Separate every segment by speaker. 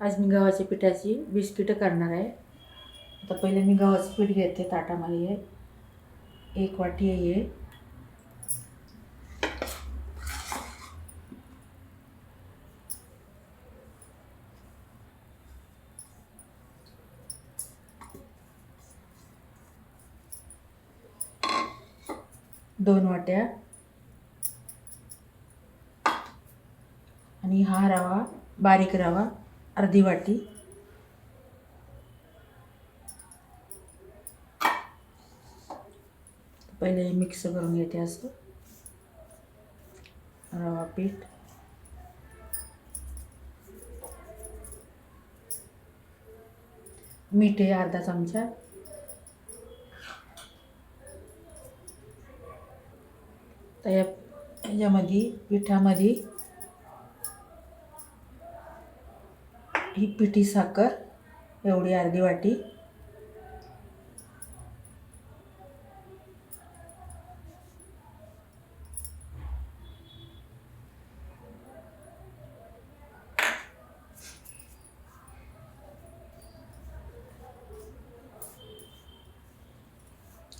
Speaker 1: आज मी गव्हाच्या पिठाची बिस्किटं करणार आहे. आता पहिले मी गव्हाचं पीठ घेते ताटामध्ये. आहे एक वाटी आहे दोन वाट्या. आणि हा रवा बारीक रवा. अर्धी वाटी. पहिले मिक्स करून घेते असं. रवा पीठ. मीठ आहे अर्धा चमचा. तर याच्यामध्ये पिठामध्ये ही पिठी साखर एवढी अर्धी वाटी.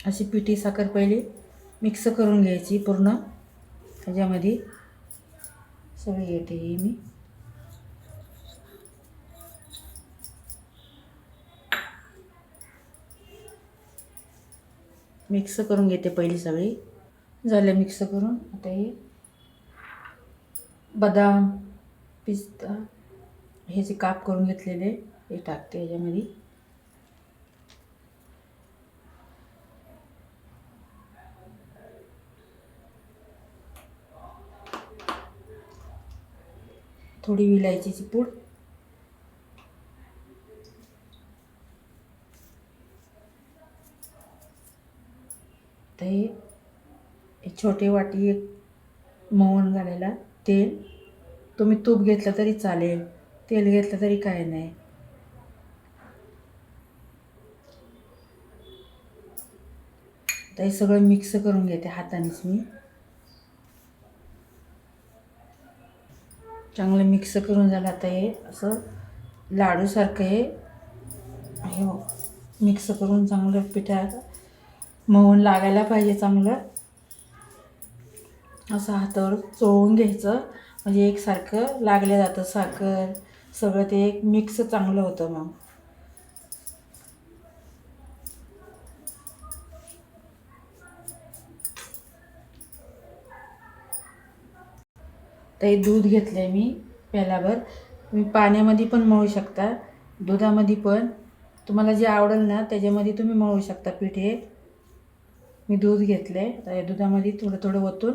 Speaker 1: अशी पिठी साखर पहिली मिक्स करून घ्यायची पूर्ण. ह्याच्यामध्ये सगळी येते ही मी. मिक्स करून घेते पहिली सगळी. झाले मिक्स करून. आता हे बदाम पिस्ता हे जे काप करून घेतलेले हे टाकते याच्यामध्ये. थोडी विलायचीची पूड. तर हे छोटे वाटी एक मवण घालायला तेल. तुम्ही तूप घेतलं तरी चालेल तेल घेतलं तरी काय नाही. तर हे सगळं मिक्स करून घेते हातानेच मी. चांगलं मिक्स करून झालं आता हे असं लाडूसारखं हे. मिक्स करून चांगलं पिठात मऊन लागायला पाहिजे चांगलं. असं हातावर चोळून घ्यायचं. म्हणजे एकसारखं लागलं जातं साखर सगळं ते एक मिक्स चांगलं होतं मग. ते दूध घेतलं आहे मी प्यालाभर तुम्ही पाण्यामध्ये पण मळू शकता. दुधामध्ये पण. तुम्हाला जे आवडेल ना त्याच्यामध्ये तुम्ही मळू शकता पीठ हे. मी दूध घेतले तर या दुधामध्ये थोडं थोडं ओतून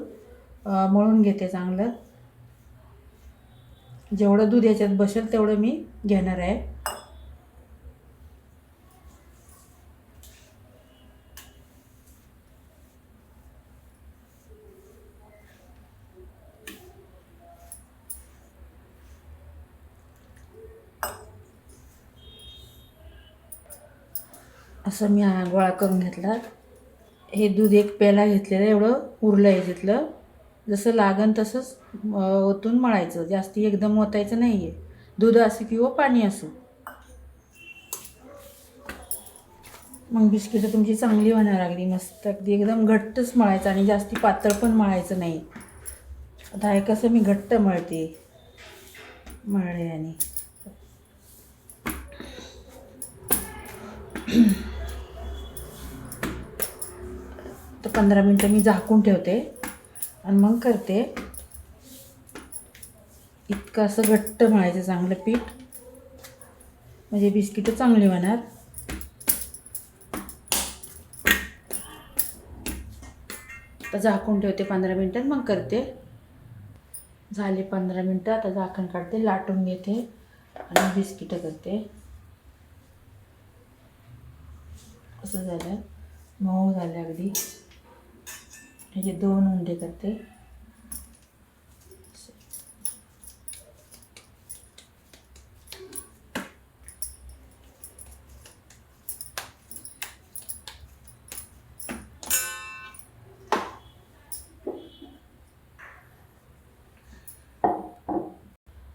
Speaker 1: मळून घेते चांगलं. जेवढं दूध याच्यात बसेल तेवढं मी घेणार आहे. असं मी गोळा करून घेतला. हे दूध एक प्याला घेतलेलं एवढं उरलं आहे तिथलं. जसं लागन तसंच ओतून मळायचं. जास्ती एकदम ओतायचं नाही आहे दूध असं किंवा पाणी असो. मग बिस्किटं तुमची चांगली होणार अगदी मस्त. अगदी एकदम घट्टच मळायचं आणि जास्ती पातळ पण मळायचं नाही. आता हे कसं मी घट्ट मळते. मळले आणि तर पंधरा मिनटं मी झाकून ठेवते. आणि मग करते. इतकं असं घट्ट मळायचं चांगलं पीठ. म्हणजे बिस्किटं चांगली होणार. आता झाकून ठेवते पंधरा मिनटं मग करते. झाले पंधरा मिनटं आता झाकण काढते लाटून घेते आणि बिस्किटं करते. असं झालं. मऊ झालं अगदी. ह्याचे दोन उंडे करते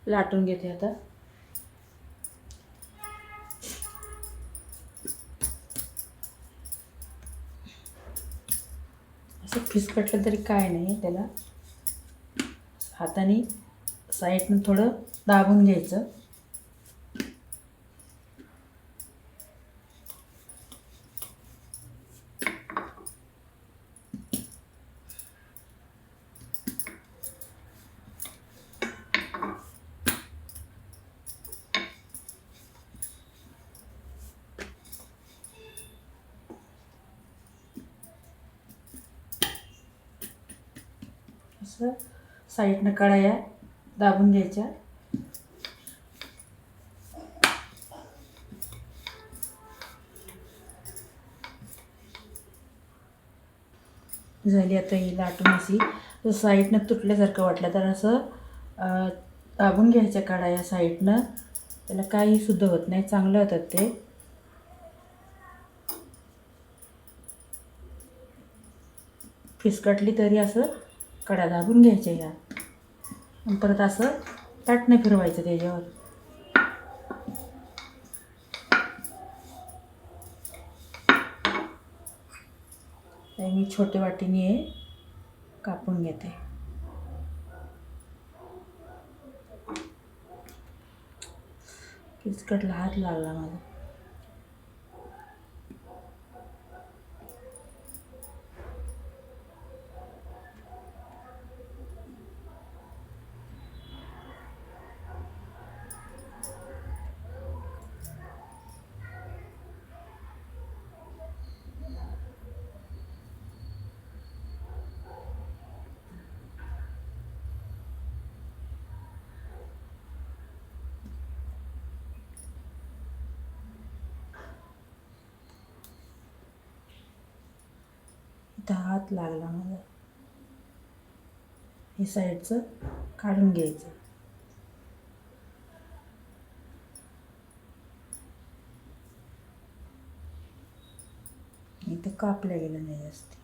Speaker 1: लाटून घेते आता। फिसकटलं तरी काय नाही त्याला. हाताने साईडनं थोडं दाबून घ्यायचं. असं साईडनं कढया दाबून घ्यायच्या. झाली आता ही लाटून अशी. तर साईडनं तुटल्यासारखं वाटलं तर असं दाबून घ्यायच्या कढाया साईडनं. त्याला काही सुद्धा होत नाही चांगलं होतात ते. फिसकटली तरी असं कडा दाबून घ्यायच्या या. आणि परत असं ताटणं फिरवायचं त्याच्यावर. मी छोटे वाटीने हे कापून घेते. किचकटला हात लागला माझा. इथं हात लागला माझा हे साईडचं काढून घ्यायचं. इथं कापल्या गेलं नाही जास्त.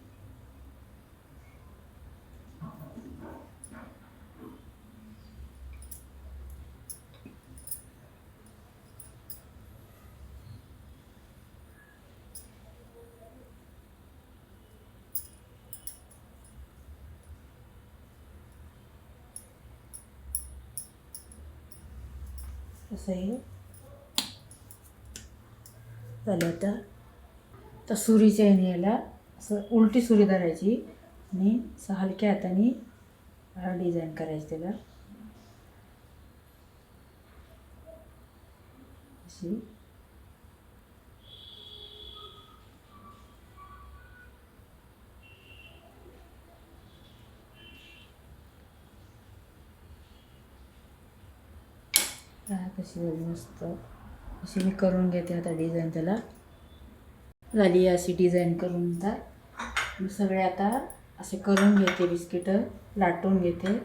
Speaker 1: असं हे झालं आता. तर सुरीच्या येणे याला असं उलटी सुरी धरायची आणि असं हलक्या हाताने डिझाईन करायची त्याला. अशी. अशी मस्त. अशी मी करून घेते आता डिझाईन त्याला. झाली अशी डिझाईन करून तर मी सगळे आता असे करून घेते बिस्किटं लाटून घेते.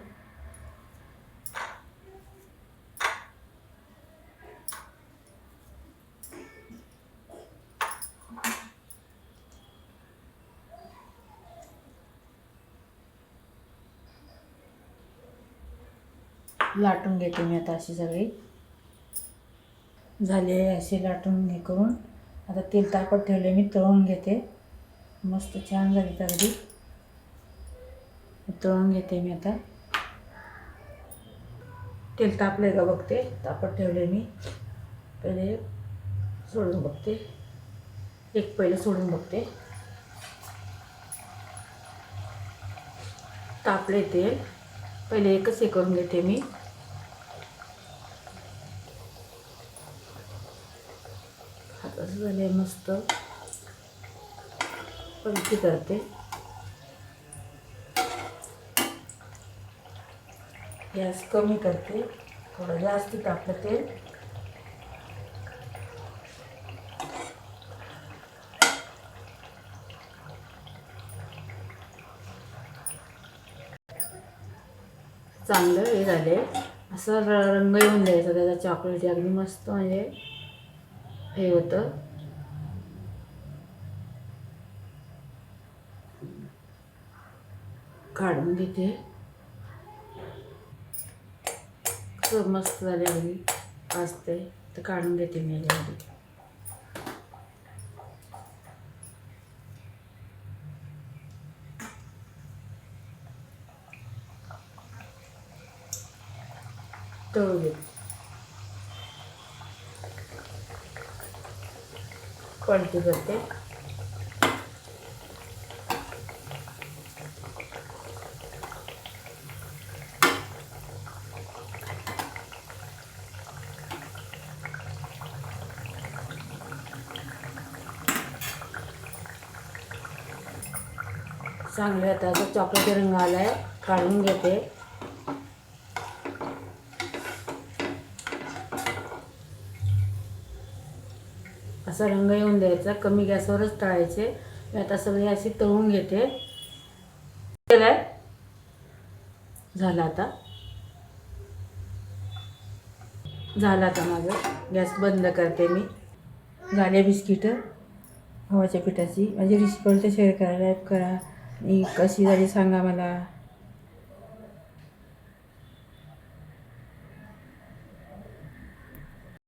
Speaker 1: लाटून घेते मी आता अशी सगळी. झाले असे लाटून हे करून. आता तेल तापत ठेवले मी तळून घेते. मस्त छान झाली अगदी तळून घेते मी आता. तेल तापलं आहे का बघते तापत ठेवले मी. पहिले सोडून बघते. एक पहिले सोडून बघते. तापले तेल. पहिले एकच हे करून घेते मी. झाले मस्त. पलटी करते. गॅस कमी करते. थोडं जास्त तापलं तेल चांगलं हे झाले. असं रंग येऊन द्यायचा त्याचा चॉकलेट अगदी मस्त म्हणजे हे होतं. काढून घेते. खूप मस्त झाली असते तर काढून घेते मी याच्यामध्ये तळू घेते. करते. चांगले आता असं चॉकलेटी रंग आलाय. काढून घेते. असा रंग येऊन द्यायचा. कमी गॅसवरच तळायचे. मी आता सगळे असे तळून घेते. केलाय? झालं आता. झालं आता माझं. गॅस बंद करते मी. झाले बिस्किटं. गव्हाच्या पिठाची. माझी रेसिपी शेअर करायला करा. ही कशी झाली सांगा मला.